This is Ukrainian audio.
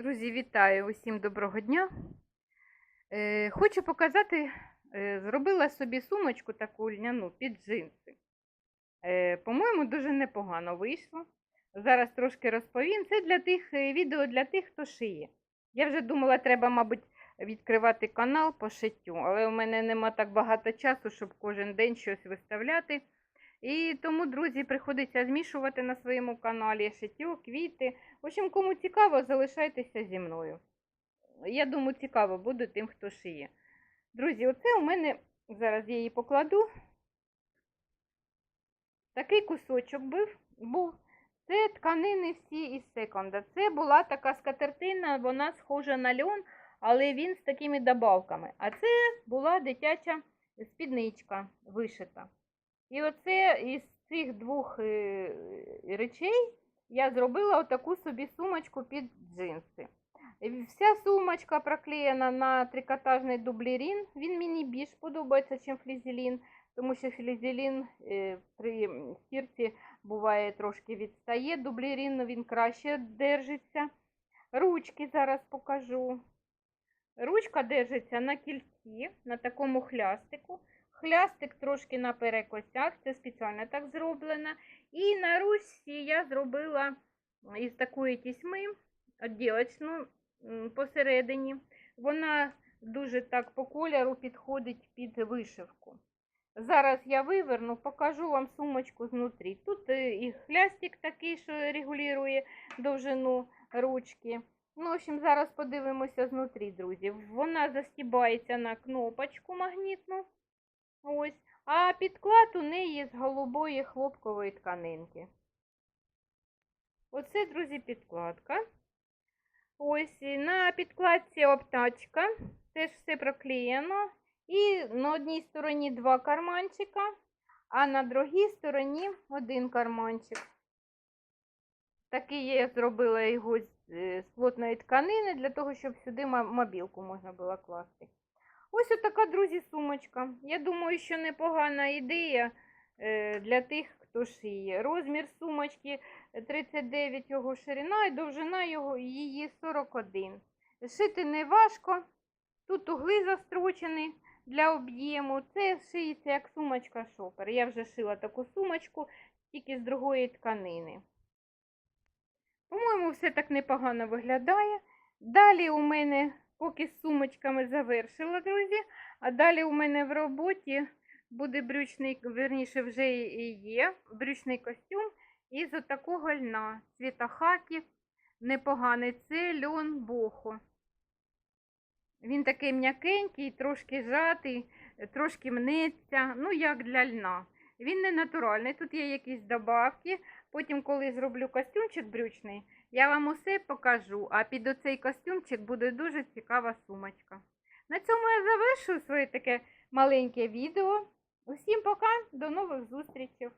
Друзі, вітаю усім доброго дня. Е, хочу показати, е, зробила собі сумочку таку льняну під джинси. Е, по-моєму, дуже непогано вийшло. Зараз трошки розповім. Це для тих е, відео для тих, хто шиє. Я вже думала, треба, мабуть, відкривати канал по шиттю, але у мене нема так багато часу, щоб кожен день щось виставляти. І тому, друзі, приходиться змішувати на своєму каналі шиттю, квіти. В общем, кому цікаво, залишайтеся зі мною. Я думаю, цікаво буде тим, хто шиє. Друзі, оце у мене, зараз я її покладу. Такий кусочок був. був. Це тканини всі із секонда. Це була така скатертина, вона схожа на льон, але він з такими добавками. А це була дитяча спідничка вишита. І оце із цих двох е, речей я зробила отаку собі сумочку під джинси. Вся сумочка проклеєна на трикотажний дублерін. Він мені більш подобається, ніж флізелін, тому що флізелін е, при стірці буває трошки відстає. Дублерін він краще держиться. Ручки зараз покажу. Ручка держиться на кільці, на такому хлястику. Хлястик трошки на перекосях, це спеціально так зроблено. І на ручці я зробила із такої тісьми відділочну посередині. Вона дуже так по кольору підходить під вишивку. Зараз я виверну, покажу вам сумочку знутрі. Тут е, і хлястик такий, що регулює довжину ручки. Ну, в общем, зараз подивимося знутрі, друзі. Вона застібається на кнопочку магнітну. Ось. А підклад у неї з голубої хлопкової тканинки. Оце, друзі, підкладка. Ось на підкладці обтачка. Теж все проклеєно. І на одній стороні два карманчика, а на другій стороні один карманчик. Такий я зробила його з, е, плотної тканини, для того, щоб сюди мобілку можна було класти. Ось така, друзі, сумочка. Я думаю, що непогана ідея е, для тих, хто шиє. Розмір сумочки 39 його ширина і довжина його, її 41. Шити не важко. Тут угли застрочені для об'єму. Це шиється як сумочка шопер. Я вже шила таку сумочку, тільки з другої тканини. По-моєму, все так непогано виглядає. Далі у мене, поки з сумочками завершила, друзі, а далі у мене в роботі буде брючний, верніше, вже і є брючний костюм із отакого льна. Цвіта хакі, непоганий. Це льон бохо. Він такий м'якенький, трошки жатий, трошки мнеться, ну як для льна. Він не натуральний, тут є якісь добавки. Потім, коли зроблю костюмчик брючний, я вам усе покажу. А під оцей костюмчик буде дуже цікава сумочка. На цьому я завершую своє таке маленьке відео. Усім пока, до нових зустрічей!